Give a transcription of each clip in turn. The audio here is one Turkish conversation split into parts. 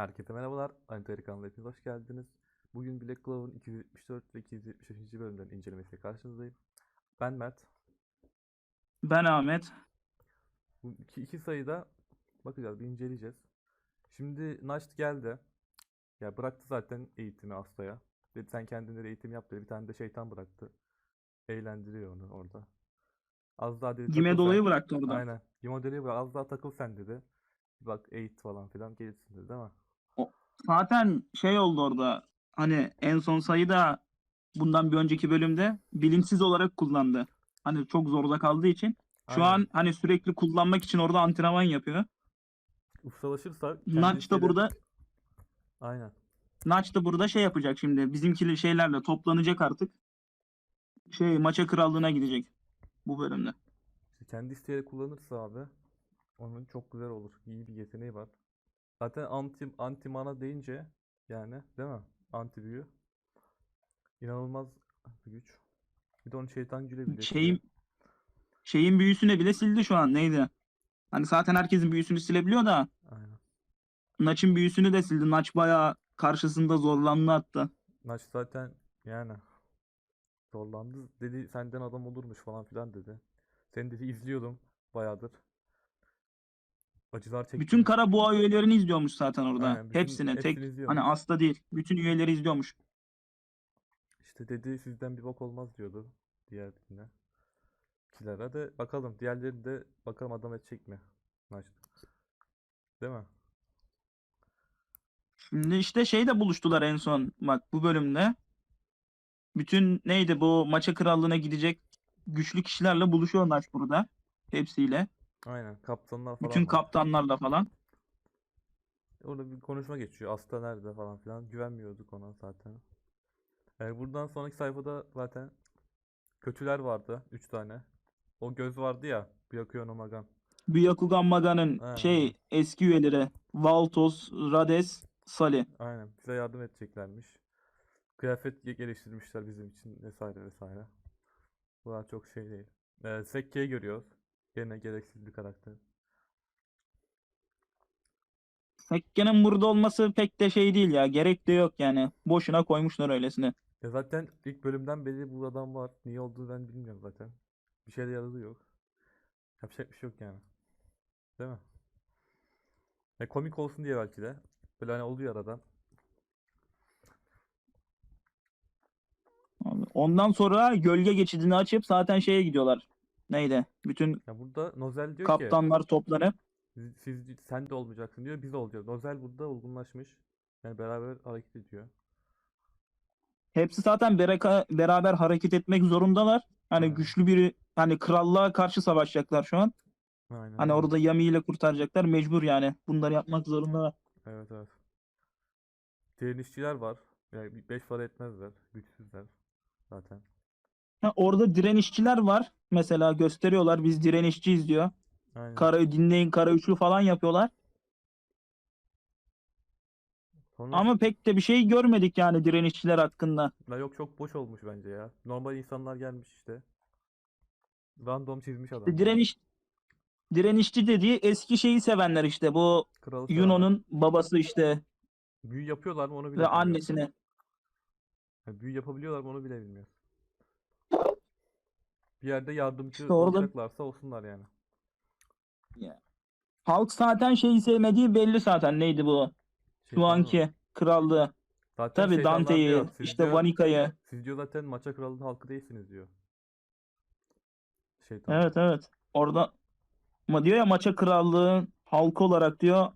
Herkese merhabalar. Anitari kanalına hepiniz hoş geldiniz. Bugün Black Clover'ın 274 ve 275. bölümlerin incelemesiyle karşınızdayım. Ben Mert. Ben Ahmet. Bu iki, iki sayıda bakacağız, bir inceleyeceğiz. Şimdi Naşt geldi. Ya bıraktı zaten eğitimi Asta'ya. Dedi sen kendine eğitim yap dedi. Bir tane de şeytan bıraktı. Eğlendiriyor onu orada. Az daha dedi sen. dolayı bıraktı orada. Aynen. Gimodeli'ye bırak. Az daha takıl sen dedi. Bak eğit falan filan gelirsin dedi değil mi? Zaten şey oldu orada. Hani en son sayıda bundan bir önceki bölümde bilinçsiz olarak kullandı. Hani çok zorda kaldığı için. Şu Aynen. an hani sürekli kullanmak için orada antrenman yapıyor. Ustalaşırsa Naç da burada Aynen. Naç da burada şey yapacak şimdi. Bizimkili şeylerle toplanacak artık. Şey maça krallığına gidecek bu bölümde. Kendi isteyerek kullanırsa abi onun çok güzel olur. İyi bir yeteneği var. Zaten anti anti mana deyince yani değil mi? Anti büyü. İnanılmaz bir güç. Bir de onun şeytan güle bile Şeyin şeyin büyüsüne bile sildi şu an. Neydi? Hani zaten herkesin büyüsünü silebiliyor da Aynen. Naç'ın büyüsünü de sildi. Naç bayağı karşısında zorlandı hatta. Naç zaten yani zorlandı. Dedi senden adam olurmuş falan filan dedi. Seni dedi izliyordum bayağıdır. Acılar çektim. Bütün kara boğa üyelerini izliyormuş zaten orada. Aynen, bütün- Hepsini tek izliyormuş. hani asta değil. Bütün üyeleri izliyormuş. İşte dedi sizden bir bok olmaz diyordu diğerine. Kilere de bakalım diğerleri de bakalım adam edecek mi? Naçt. Değil mi? Şimdi işte şeyde buluştular en son bak bu bölümde. Bütün neydi bu maça krallığına gidecek güçlü kişilerle buluşuyor Naç burada. Hepsiyle. Aynen kaptanlar falan Bütün var. kaptanlarla falan. Orada bir konuşma geçiyor. Asta nerede falan filan. Güvenmiyorduk ona zaten. Ee, buradan sonraki sayfada zaten kötüler vardı. 3 tane. O göz vardı ya. Byakuya no Magan. Byakugan Maga'nın şey eski üyeleri Valtos, Rades, Sali. Aynen. Bize yardım edeceklermiş. Kıyafet ge- geliştirmişler bizim için vesaire vesaire. Bunlar çok şey değil. Ee, Sekke'yi görüyoruz. Gene gereksiz bir karakter. Sekke'nin burada olması pek de şey değil ya. Gerek de yok yani. Boşuna koymuşlar öylesine. Ya zaten ilk bölümden beri bu adam var. Niye olduğunu ben bilmiyorum zaten. Bir şeyde yaradığı yok. Yapacak bir şey yok yani. Değil mi? Ya komik olsun diye belki de. Böyle hani oluyor aradan. Abi, Ondan sonra gölge geçidini açıp zaten şeye gidiyorlar. Neydi? Bütün Ya burada Nozel diyor ki kaptanlar toplanıp siz, siz- sen de olmayacaksın diyor. Biz olacağız. Nozel burada olgunlaşmış. Yani beraber hareket ediyor. hepsi zaten bereka, beraber hareket etmek zorundalar. Hani Aynen. güçlü biri hani krallığa karşı savaşacaklar şu an. Aynen Hani öyle. orada Yami ile kurtaracaklar. Mecbur yani. Bunları yapmak zorundalar. Evet evet. Direnişçiler var. Yani 5 para etmezler. Güçsüzler. Zaten. Ha, orada direnişçiler var. Mesela gösteriyorlar biz direnişçiyiz diyor. Aynen. Kara dinleyin kara üçlü falan yapıyorlar. Sonra Ama pek de bir şey görmedik yani direnişçiler hakkında. La yok çok boş olmuş bence ya. Normal insanlar gelmiş işte. Random çizmiş adam. Direniş direnişçi dediği eski şeyi sevenler işte bu Kralı. Yuno'nun babası işte Büyü yapıyorlar mı onu bile ve bilmiyorum. annesine. Yani büyü yapabiliyorlar mı onu bile bilmiyoruz. Bir yerde yardımcı İşte orada- olacaklarsa olsunlar yani. Halk zaten şeyi sevmediği belli zaten neydi bu? Şu Şeytan mı? anki krallığı. Zaten Tabii Dante'yi, işte diyor- Vanika'yı. Siz diyor zaten maça kralının halkı değilsiniz diyor. Şeytan. Evet evet. Orada ama diyor ya maça krallığın halkı olarak diyor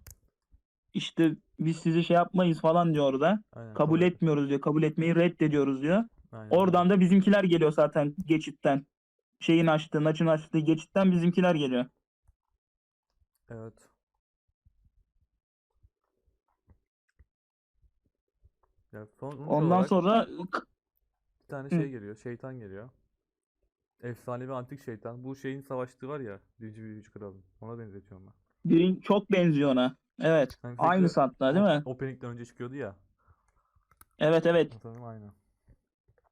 işte biz sizi şey yapmayız falan diyor orada. Aynen, Kabul etmiyoruz diyor. Kabul etmeyi reddediyoruz diyor. Aynen, Oradan da bizimkiler geliyor zaten geçitten. Şeyin açtığı, Naç'ın açtığı geçitten bizimkiler geliyor. Evet. Ya sonuç Ondan olarak sonra bir tane şey geliyor. Şeytan geliyor. Efsanevi antik şeytan. Bu şeyin savaştığı var ya. Birinci Büyücü Kralın. Ona benzetiyorum ben. birin çok benziyor ona. Evet. Hani Aynısı sürekli hatta değil mi? Opening'den önce çıkıyordu ya. Evet evet. Sanırım aynı.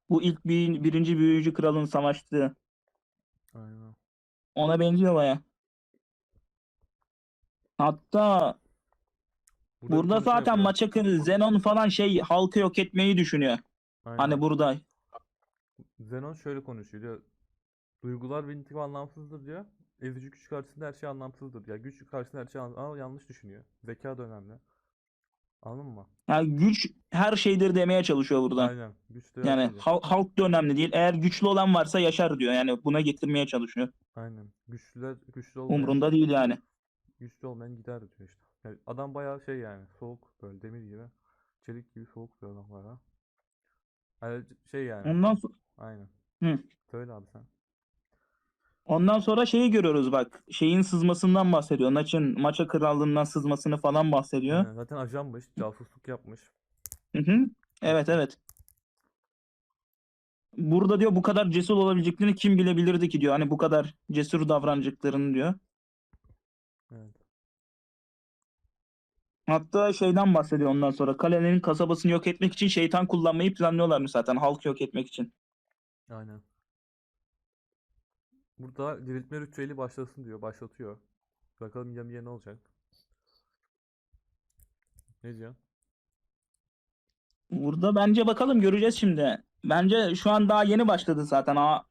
Bu ilk bir, birinci büyücü kralın savaştığı. Aynen. Ona benziyor baya. Hatta Burada Burada zaten yapıyor. maça kır- Zenon falan şey halkı yok etmeyi düşünüyor. Aynen. Hani burada Zenon şöyle konuşuyor diyor. Duygular intikam anlamsızdır diyor. Ezici güç karşısında her şey anlamsızdır diyor. Güç karşısında her şey anlamsız. Yanlış düşünüyor. Zeka da önemli. Anladın mı? yani güç her şeydir demeye çalışıyor burada. Aynen. Güç de Yani hal- halk da önemli değil. Eğer güçlü olan varsa yaşar diyor. Yani buna getirmeye çalışıyor. Aynen. Güçlüler güçlü olmayan, Umrunda değil yani. güçlü olmayan gider diyor işte. Yani adam bayağı şey yani soğuk böyle demir gibi. Çelik gibi soğuk bir adam var ha. Yani şey yani. Ondan sonra Aynen. Hı. Söyle abi sen. Ondan sonra şeyi görüyoruz bak. Şeyin sızmasından bahsediyor. Maçın maça krallığından sızmasını falan bahsediyor. Aynen. Zaten ajanmış. Casusluk yapmış. Hı hı. Evet evet. Burada diyor bu kadar cesur olabileceklerini kim bilebilirdi ki diyor. Hani bu kadar cesur davranacaklarını diyor. Evet. Hatta şeyden bahsediyor ondan sonra. Kalenin kasabasını yok etmek için şeytan kullanmayı planlıyorlarmış zaten. Halkı yok etmek için. Aynen. Burada diriltme ritüeli başlasın diyor. Başlatıyor. Bakalım Yami'ye ne olacak. Ne diyorsun? Burada bence bakalım göreceğiz şimdi. Bence şu an daha yeni başladı zaten. A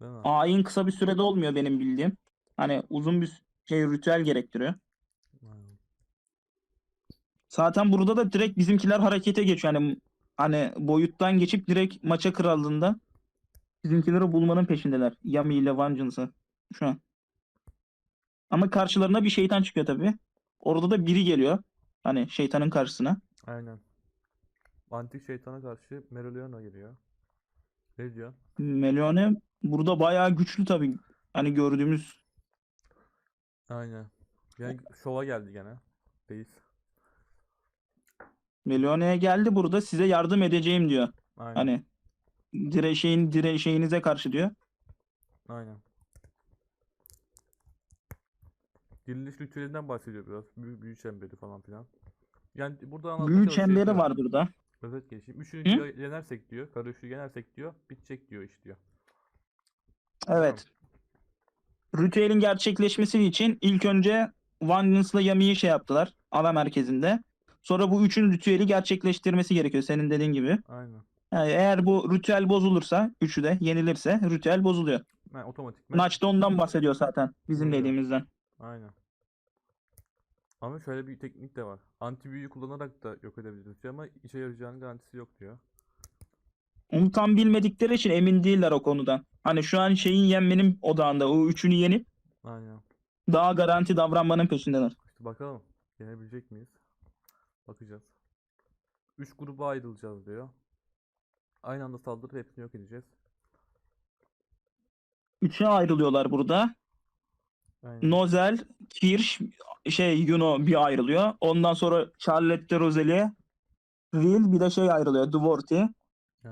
Değil mi? ayin kısa bir sürede olmuyor benim bildiğim. Hani uzun bir şey ritüel gerektiriyor. Aynen. Zaten burada da direkt bizimkiler harekete geçiyor. Hani hani boyuttan geçip direkt maça krallığında bizimkileri bulmanın peşindeler. Yami ile Vengeance'ı şu an. Ama karşılarına bir şeytan çıkıyor tabii. Orada da biri geliyor. Hani şeytanın karşısına. Aynen. Antik şeytana karşı Meruleana geliyor. Ne diyor? Melione burada bayağı güçlü tabii. Hani gördüğümüz Aynen. Yani şova geldi gene. Reis. Melione'ye geldi burada size yardım edeceğim diyor. Aynen. Hani dire şeyin dire şeyinize karşı diyor. Aynen. Diriliş ritüelinden bahsediyor biraz. Büyü, büyü çemberi falan filan. Yani burada anlatmaya Büyü çalıştığı çemberi var burada. Özet geçeyim. Üçünü Hı? diyor yenersek diyor. Kara üçlü yenersek diyor. Bitecek diyor iş diyor. Evet. Ritüelin gerçekleşmesi için ilk önce Vengeance'la Yami'yi şey yaptılar. Ana merkezinde. Sonra bu üçün ritüeli gerçekleştirmesi gerekiyor senin dediğin gibi. Aynen. Yani eğer bu ritüel bozulursa, üçü de yenilirse ritüel bozuluyor. Yani otomatik. Naç da ondan bahsediyor zaten bizim Öyle. dediğimizden. Aynen. Ama şöyle bir teknik de var. Anti büyüyü kullanarak da yok edebiliriz ama işe yarayacağının garantisi yok diyor. Onu tam bilmedikleri için emin değiller o konudan. Hani şu an şeyin yenmenin odağında. O üçünü yenip Aynen. daha garanti davranmanın peşindeler. İşte bakalım. Yenebilecek miyiz? Bakacağız. Üç gruba ayrılacağız diyor. Aynı anda saldırıp hepsini yok edeceğiz. Üçe ayrılıyorlar burada. Aynen. Nozel, Kirsch, şey Yuno bir ayrılıyor. Ondan sonra Charlotte Rosalie, Will bir de şey ayrılıyor. Dvorti. Yani,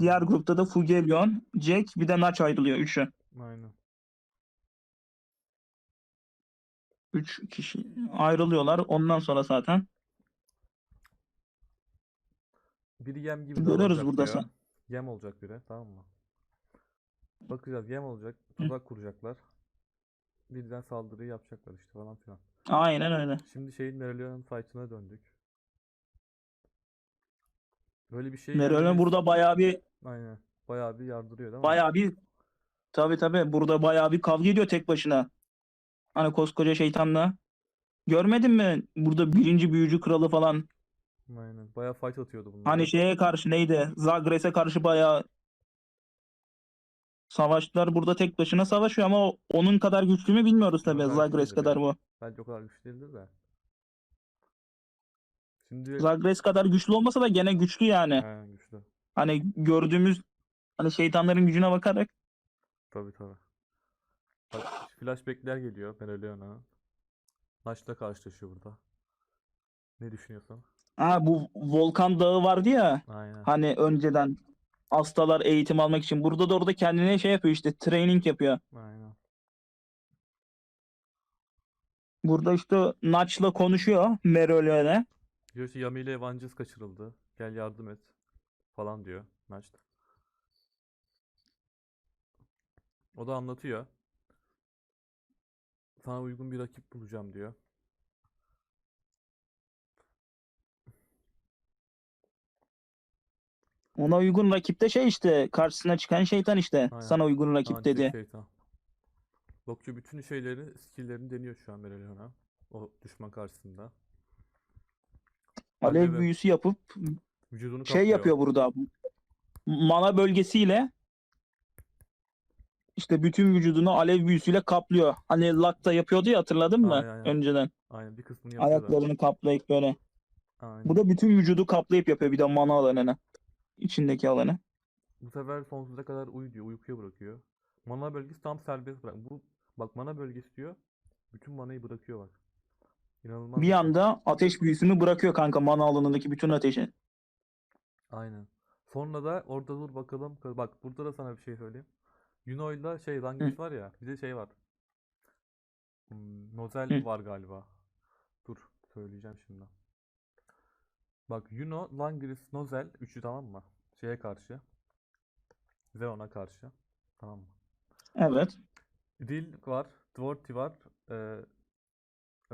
Diğer grupta da Fugelion, Jack bir de Nach ayrılıyor. Üçü. Aynen. Üç kişi ayrılıyorlar. Ondan sonra zaten Biri yem gibi Görüyoruz burada diyor. sen. Yem olacak biri tamam mı? Bakacağız yem olacak. Tuzak kuracaklar. Birden saldırıyı yapacaklar işte falan filan. aynen öyle. Şimdi şeyin Merylion'un fight'ına döndük. Böyle bir şey yenmemiz- burada bayağı bir Aynen. Bayağı bir yardırıyor değil mi? bayağı bir tabii tabii burada bayağı bir kavga ediyor tek başına. Hani koskoca şeytanla. Görmedin mi? Burada birinci büyücü kralı falan. Aynen. Bayağı fight atıyordu bunlar. Hani şeye karşı neydi? Zagres'e karşı bayağı savaştılar. Burada tek başına savaşıyor ama o- onun kadar güçlü mü bilmiyoruz tabii. değildir kadar bu. Bence o kadar güçlü değildir de. Şimdi Zagres kadar güçlü olmasa da gene güçlü yani. He, güçlü. Hani gördüğümüz hani şeytanların gücüne bakarak Tabii tabii. Bak flashbackler geliyor Merylion'a. Nash'la karşılaşıyor burada. Ne düşünüyorsun? ha bu volkan dağı vardı ya Aynen. hani önceden hastalar eğitim almak için. Burada da orada kendine şey yapıyor işte training yapıyor. Aynen. Burada işte Nach'la konuşuyor Merolion'e. Diyor ki Yami ile Evancız kaçırıldı. Gel yardım et. Falan diyor Nash. O da anlatıyor. Sana uygun bir rakip bulacağım diyor. Ona uygun rakip de şey işte karşısına çıkan şeytan işte. Aynen. Sana uygun rakip Anti dedi. şeytan. Lokçu bütün şeyleri, skill'lerini deniyor şu an Merelion'a. O düşman karşısında. Alev Alev- büyüsü yapıp Vücudunu şey kaplıyor. yapıyor burada. Mana bölgesiyle işte bütün vücudunu alev büyüsüyle kaplıyor. Hani Lakta yapıyordu ya hatırladın mı Aynen, aynen. önceden? Aynen bir kısmını yapıyor. Ayaklarını kaplayıp böyle. Aynen. Bu da bütün vücudu kaplayıp yapıyor bir de mana alanını. İçindeki alanı. Bu sefer sonsuza kadar uyu diyor. Uykuya bırakıyor. Mana bölgesi tam serbest bırak. Bu bak mana bölgesi diyor. Bütün manayı bırakıyor bak. İnanılmaz Bir şey. anda ateş büyüsünü bırakıyor kanka mana alanındaki bütün ateşi. Aynen. Sonra da orada dur bakalım. Bak burada da sana bir şey söyleyeyim. Yuno'yla şey Langris var ya. Bir de şey var. Hmm, Nozel Hı. var galiba. Dur söyleyeceğim şimdi. Bak Yuno, Langris, Nozel üçü tamam mı? Şeye karşı. Zeon'a karşı. Tamam mı? Evet. Dil var, Dvorti var, e,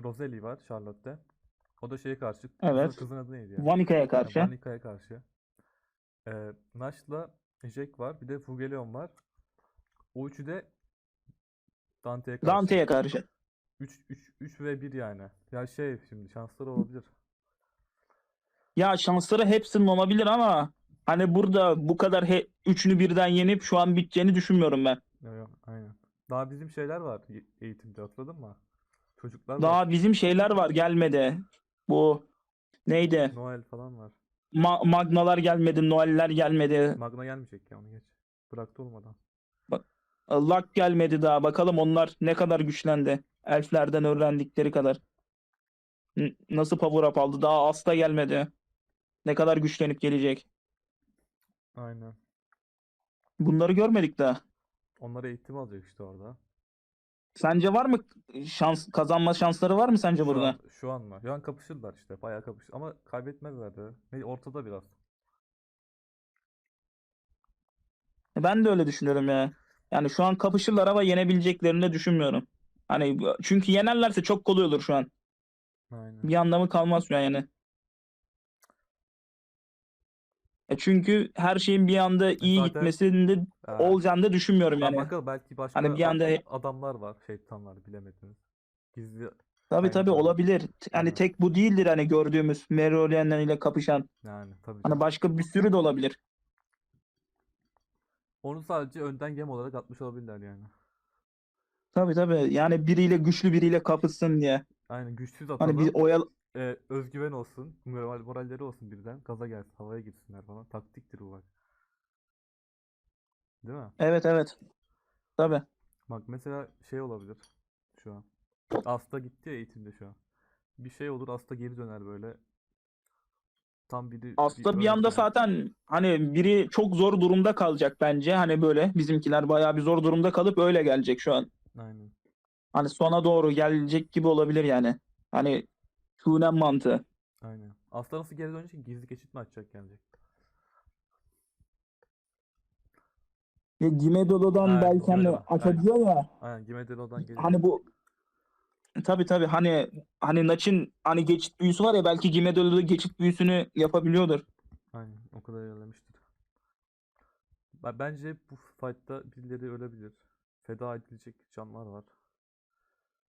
Rosalie var Charlotte. O da şeye karşı. Evet. kızın adı neydi ya? Vanika'ya karşı. Vanika'ya karşı. Ee, Nash'la Jack var. Bir de Fugeleon var. O üçü de Dante'ye karşı. Dante'ye karşı. 3 3 3 ve 1 yani. Ya şey şimdi şansları olabilir. Ya şansları hepsinin olabilir ama hani burada bu kadar he, üçünü birden yenip şu an biteceğini düşünmüyorum ben. Yok yok aynen. Daha bizim şeyler var eğitimde hatırladın mı? Çocuklar var. Daha bizim şeyler var gelmedi. Bu neydi? Noel falan var. Ma- Magnalar gelmedi, Noel'ler gelmedi. Magna gelmeyecek ya onu geç. Bıraktı olmadan. Luck gelmedi daha. Bakalım onlar ne kadar güçlendi. Elflerden öğrendikleri kadar. N- nasıl power up aldı? Daha Asta gelmedi. Ne kadar güçlenip gelecek. Aynen. Bunları görmedik daha. Onlar eğitim alacak işte orada. Sence var mı şans kazanma şansları var mı sence Şu burada? an, şu an mı? Şu an kapışırlar işte. Bayağı kapış. Ama kaybetmezler de. Ne ortada biraz. Ben de öyle düşünüyorum ya. Yani şu an kapışırlar ama yenebileceklerini de düşünmüyorum. Hani çünkü yenerlerse çok kolay olur şu an. Aynen. Bir anlamı kalmaz şu an yani. E çünkü her şeyin bir anda iyi zaten- gitmesinde Ha. olacağını da düşünmüyorum yani. bakalım belki başka Hani bir anda- adamlar var, şeytanlar bilemediniz. Gizli Tabii tabii olabilir. Hani Aynen. tek bu değildir hani gördüğümüz Merowinger ile kapışan. yani tabii. Hani başka bir sürü de olabilir. Onu sadece önden gem olarak atmış olabilirler yani. Tabii tabii. Yani biriyle güçlü biriyle kapışsın diye. Aynen güçsüz Hani atalım. bir oyal e, özgüven olsun. Moral, moralleri olsun birden. Gaza gelsin. Havaya gitsinler falan. Taktiktir bu bak. Değil mi? Evet evet. Tabii. Bak mesela şey olabilir şu an. Asta gitti ya eğitimde şu an. Bir şey olur Asta geri döner böyle. Tam biri Aslında bir anda zaten hani biri çok zor durumda kalacak bence. Hani böyle bizimkiler bayağı bir zor durumda kalıp öyle gelecek şu an. Aynen. Hani sona doğru gelecek gibi olabilir yani. Hani Shunen mantığı. Aynen. Asta nasıl geri dönecek? Gizli geçit mi açacak gelecek? Ve Gimedolo'dan Ha, belki hani Gimedolo, açabiliyor ya. Aynen Gimedelo'dan gelecek. Hani bu tabii tabii hani hani Naç'ın hani geçit büyüsü var ya belki Gimedolo'da geçit büyüsünü yapabiliyordur. Aynen. O kadar ilerlemiştir. Ben- Bence bu fight'ta birileri ölebilir. Feda edilecek canlar var.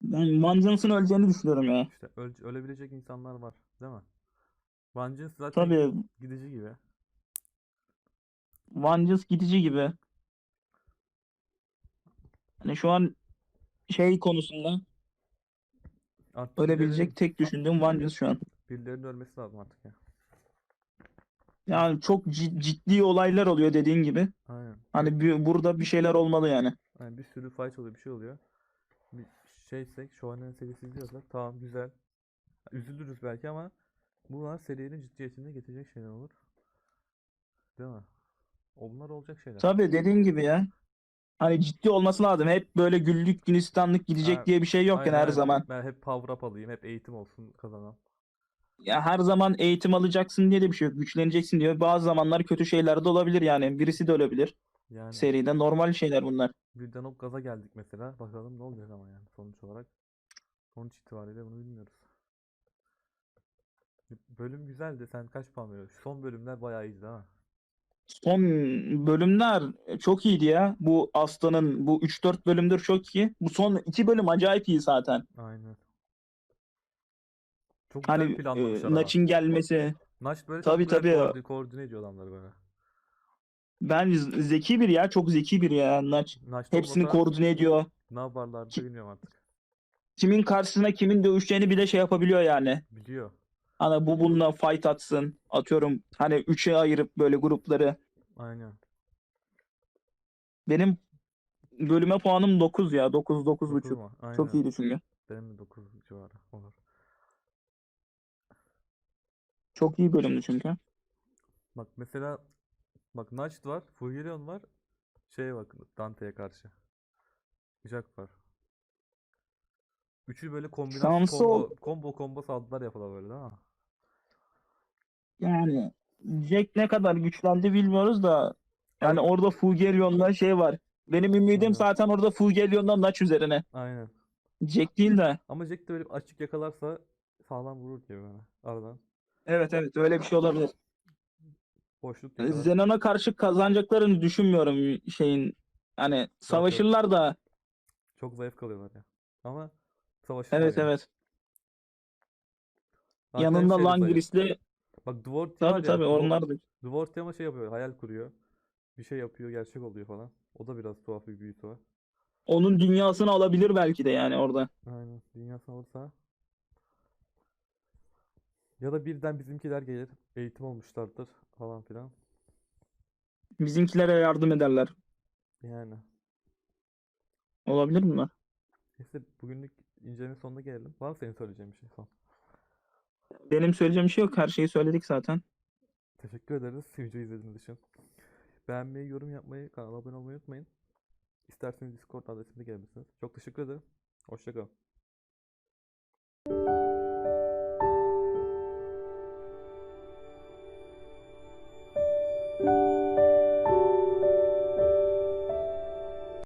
Ben Vengeance'ın öleceğini düşünüyorum ya. İşte öl- ölebilecek insanlar var. Değil mi? Vengeance zaten Tabii gidici gibi. Vengeance gidici gibi. Hani şu an şey konusunda Artık ölebilecek tek düşündüğüm Vengeance şu an. birilerinin ölmesi lazım artık ya. Yani çok cid- ciddi olaylar oluyor dediğin gibi. Aynen. Hani bir, burada bir şeyler olmalı yani. Yani bir sürü fight oluyor, bir şey oluyor. Bir şeysek, şu an serisi izliyorsak tamam güzel. Üzülürüz belki ama bunlar serinin ciddiyetine getirecek şeyler olur. Değil mi? Onlar olacak şeyler. Tabii dediğin gibi ya. Hani ciddi olması lazım. Hep böyle güllük gülistanlık gidecek Ha, diye bir şey yok yani Aynen, her aynen. zaman. Ben hep power up alayım, hep eğitim olsun kazanan. Ya her zaman eğitim alacaksın diye de bir şey yok. Güçleneceksin diyor. Bazı zamanlar kötü şeyler de olabilir yani. Birisi de ölebilir. Yani Seride normal şeyler bunlar. birden hop gaza geldik mesela. Bakalım ne olacak ama yani sonuç olarak. Sonuç itibariyle bunu bilmiyoruz. Bölüm güzeldi. Sen kaç puan veriyorsun? Son bölümler bayağı iyiydi ha. Son bölümler çok iyiydi ya. Bu Aslan'ın bu 3-4 bölümdür çok iyi. Bu son 2 bölüm acayip iyi zaten. Aynen. Çok güzel Hani planlamışlar e, ama. Naç'ın gelmesi. Naş böyle Tabii, çok güzel tabii. koordi- koordine ediyor adamları böyle. Ben zeki bir ya. Çok zeki bir ya Naç. Naş Hepsini olmasa koordine ediyor. ne yaparlardı Ki- bilmiyorum artık. Kimin karşısına kimin dövüşeceğini bile şey yapabiliyor yani. Biliyor. Hani bu bununla fight atsın. Atıyorum hani üçe ayırıp böyle grupları. Aynen. Benim bölüme puanım 9 ya. 9 Dokuz 9.5. mu? Aynen. Çok iyiydi çünkü. Benim de 9 civarı olur. Çok iyi bölümdü çünkü. Bak mesela bak Nacht var, Fugelion var. Şey bak Dante'ye karşı. Jack var. Üçü böyle kombinasyon Şansı combo, ol- combo combo saldılar yapılar böyle değil mi? Yani Jack ne kadar güçlendi bilmiyoruz da yani orada Fugelion'da şey var. Benim ümidim Aynen. zaten orada Fugelion'dan Naç üzerine. Aynen. Jack değil de. Ama Jack de böyle açık yakalarsa sağlam vurur gibi böyle aradan. Evet evet öyle bir şey olabilir. Boşluk yakalar. Zenon'a karşı kazanacaklarını düşünmüyorum şeyin. Hani savaşırlar da. Çok zayıf kalıyorlar ya. Ama savaşırlar Evet yani. evet. Zaten Yanında. Langris'le Bak Dwarf tabii ya, tabii Dwarf- onlar da. Dwarf ama şey yapıyor, hayal kuruyor. Bir şey yapıyor, gerçek oluyor falan. O da biraz tuhaf bir büyüsü var. Onun dünyasını alabilir belki de yani orada. Aynen. Dünyasını alırsa. Ya da birden bizimkiler gelir. Eğitim olmuşlardır falan filan. Bizimkilere yardım ederler. Yani. Olabilir bunlar. Neyse bugünlük incelemenin sonuna gelelim. Var mı senin söyleyeceğin bir şey son? Benim söyleyeceğim bir şey yok. Her şeyi söyledik zaten. Teşekkür ederiz videoyu izlediğiniz için. Beğenmeyi, yorum yapmayı, kanala abone olmayı unutmayın. İsterseniz Discord adresimize gelebilirsiniz. Çok teşekkür ederim. Hoşçakalın.